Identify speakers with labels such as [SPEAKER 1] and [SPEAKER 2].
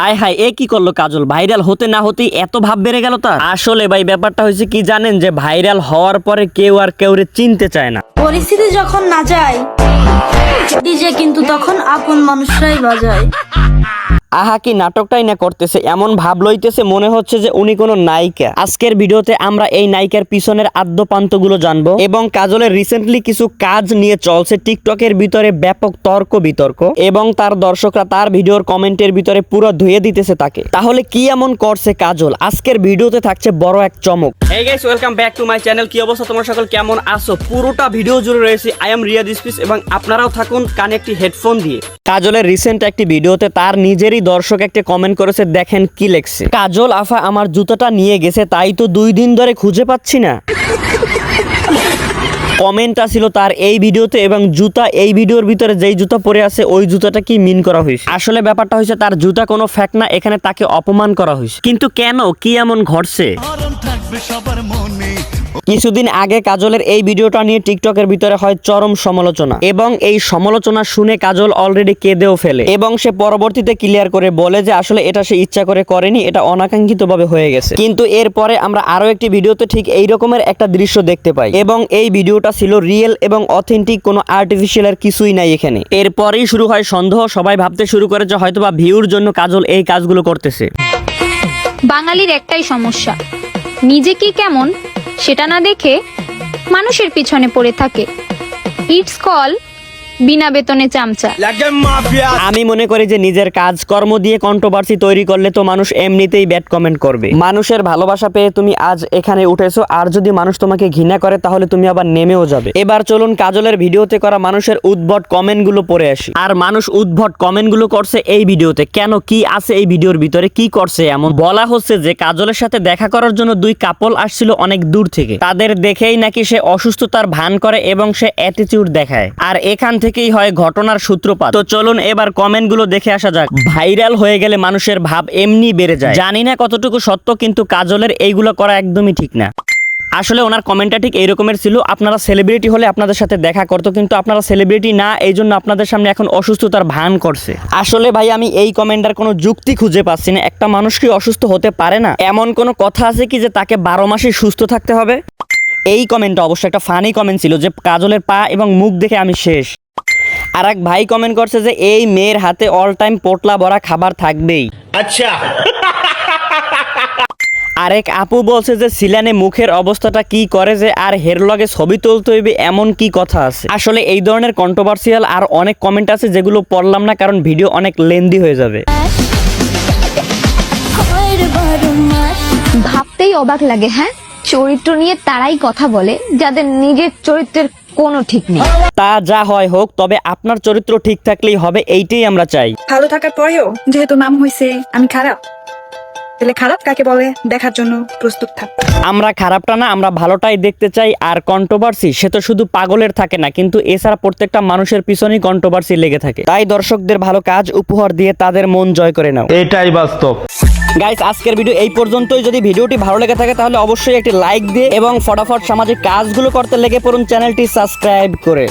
[SPEAKER 1] High high এ কি করল কাজল? Viral হতে না হতেই এত ভাব বেড়ে গেল তার? আসলে ভাই ব্যাপারটা হয়েছে কি জানেন যে ভাইরাল হওয়ার পরে কেউ আর কেউ চিনতে চায় না।
[SPEAKER 2] পরিস্থিতি যখন না যায় ডিজে কিন্তু তখন আপন মানুষরাই বাজায়।
[SPEAKER 1] আহা কি নাটকটাই না করতেছে এমন ভাব লইতেছে মনে হচ্ছে যে উনি কোনো নায়িকা। আজকের ভিডিওতে আমরা এই নায়িকার পিছনের আদ্যপান্তগুলো জানব এবং কাজলের রিসেন্টলি কিছু কাজ নিয়ে চলছে টিকটকের ভিতরে ব্যাপক তর্ক বিতর্ক এবং তার দর্শকরা তার ভিডিওর কমেন্টের ভিতরে পুরো ধুয়ে দিতেছে তাকে। তাহলে কি এমন করছে কাজল? আজকের ভিডিওতে থাকছে বড় এক চমক। এই guys welcome back to my channel কি অবস্থা তোমরা সকল? কেমন আছো? পুরোটা ভিডিও জুড়ে রয়েছে। আই এম রিয়াদ স্পিস এবং আপনারাও থাকুন কানে একটি হেডফোন দিয়ে। কাজলের রিসেন্ট একটি ভিডিওতে তার নিজেরই দর্শক একটা কমেন্ট করেছে, দেখেন কি লেখছে। কাজল আফা আমার জুতাটা নিয়ে গেছে, তাই তো দুই দিন ধরে খুঁজে পাচ্ছি না। কমেন্টটা ছিল তার এই ভিডিওতে এবং জুতা এই ভিডিওর ভিতরে যেই জুতা পরে আছে, ওই জুতাটা কি মিন করা হয়েছে? আসলে ব্যাপারটা হয়েছে তার জুতা কোনো ফ্যাক না, এখানে তাকে অপমান করা হয়েছে। কিন্তু কেন? কি এমন ঘটছে? কিছুদিন আগে কাজলের এই ভিডিওটা নিয়ে টিকটকের ভিতরে হয় চরম সমালোচনা এবং এই সমালোচনা শুনে কাজল অলরেডি কেঁদেও ফেলে এবং সে পরবর্তীতে ক্লিয়ার করে বলে যে আসলে এটা সে ইচ্ছা করে করেনি এটা অনাকাঙ্ক্ষিতভাবে হয়ে গেছে। কিন্তু এরপরে আমরা আরও একটি ভিডিওতে ঠিক এই রকমের একটা দৃশ্য দেখতে পাই এবং এই ভিডিওটা ছিল রিয়েল এবং অথেন্টিক কোনো আর্টিফিশিয়াল এর কিছুই নাই এখানে। এরপরেই শুরু হয় সন্দেহ সবাই ভাবতে শুরু করে যে হয়তোবা ভিউর জন্য কাজল এই কাজগুলো করতেছে।
[SPEAKER 3] বাঙালির একটাই সমস্যা নিজে কি কেমন? সেটা না দেখে মানুষের পিছনে পড়ে থাকে। ইটস কল বিনা বেতনে চামচা।
[SPEAKER 1] আমি মনে করি যে নিজের কাজ কর্ম দিয়ে কন্ট্রোভার্সি তৈরি করলে তো মানুষ এমনিতেই ব্যাড কমেন্ট করবে। মানুষের ভালোবাসা পেয়ে তুমি আজ এখানে উঠেছো আর যদি মানুষ তোমাকে ঘৃণা করে তাহলে তুমি আবার নেমেও যাবে। এবার চলুন কাজলের ভিডিওতে করা মানুষের উদ্ভট কমেন্টগুলো পড়ে আসি। আর মানুষ উদ্ভট কমেন্টগুলো করছে এই ভিডিওতে। কেন কি আছে এই ভিডিওর ভিতরে? কি করছে এমন? বলা হচ্ছে যে কাজলের সাথে দেখা করার জন্য দুই কাপল আসছিল অনেক দূর থেকে। তাদের দেখেই নাকি সে অসুস্থতার ভান করে এবং সে অ্যাটিটিউড দেখায়। আর এখান থেকেই হয় ঘটনার সূত্রপাত। তো চলুন এবার কমেন্টগুলো দেখে আসা যাক। ভাইরাল হয়ে গেলে মানুষের ভাব এমনি বেড়ে যায়। জানি না কতটুকু সত্য, কিন্তু কাজলের এইগুলো করা একদমই ঠিক না। আসলে ওনার কমেন্টটা ঠিক এইরকমের ছিল। আপনারা সেলিব্রিটি হলে আপনাদের সাথে দেখা করতো, কিন্তু আপনারা সেলিব্রিটি না এই জন্য আপনাদের সামনে এখন অসুস্থতার ভান করছে। আসলে ভাই, আমি এই কমেন্টার কোনো যুক্তি খুঁজে পাচ্ছি না। একটা মানুষ কি অসুস্থ হতে পারে না? এমন কোনো কথা আছে কি যে তাকে বারো মাসে সুস্থ থাকতে হবে? এই কমেন্টটা অবশ্যই একটা ফানি কমেন্ট ছিল যে কাজলের পা এবং মুখ দেখে আমি শেষ। আর এক ভাই কমেন্ট করছে যে এই মেয়ের হাতে অল টাইম পোটলা ভরা খাবার থাকবেই। আচ্ছা। আরেক আপু বলছে যে সিলানে মুখের অবস্থাটা কি করে যে আর হের লগে ছবি তুলতে হইবে এমন কি কথা আছে? আসলে এই ধরনের কন্ট্রোভার্সিয়াল আর অনেক কমেন্ট আছে যেগুলো পড়লাম না কারণ ভিডিও অনেক লেন্দি হয়ে যাবে।
[SPEAKER 3] ভাবতেই অবাক লাগে হ্যাঁ? চরিত্র নিয়ে তারাই কথা বলে যাদের নিজের চরিত্রের কোনো ঠিক নেই।
[SPEAKER 1] তা যা হয় হোক তবে আপনার চরিত্র ঠিক থাকলেই হবে এইটাই আমরা চাই।
[SPEAKER 4] ভালো থাকার পরেও যেহেতু নাম হয়েছে আমি খারাপ। তাহলে খারাপ কাকে বলে? দেখার জন্য প্রস্তুত থাক।
[SPEAKER 1] আমরা খারাপটা না আমরা ভালোটাই দেখতে চাই আর কন্ট্রোভার্সি সে তো শুধু পাগলের থাকে না কিন্তু এছাড়া প্রত্যেকটা মানুষের পিছনেই কন্ট্রোভার্সি লেগে থাকে। তাই দর্শকদের ভালো কাজ উপহার দিয়ে তাদের মন জয় করে নাও।
[SPEAKER 5] এটাই বাস্তব।
[SPEAKER 1] গাইস আজকের ভিডিও এই পর্যন্তই। যদি ভিডিওটি ভালো লেগে থাকে তাহলে অবশ্যই একটি লাইক দিয়ে এবং ফটাফট সামাজিক কাজগুলো করতে লেগে পড়ুন চ্যানেলটি সাবস্ক্রাইব করে।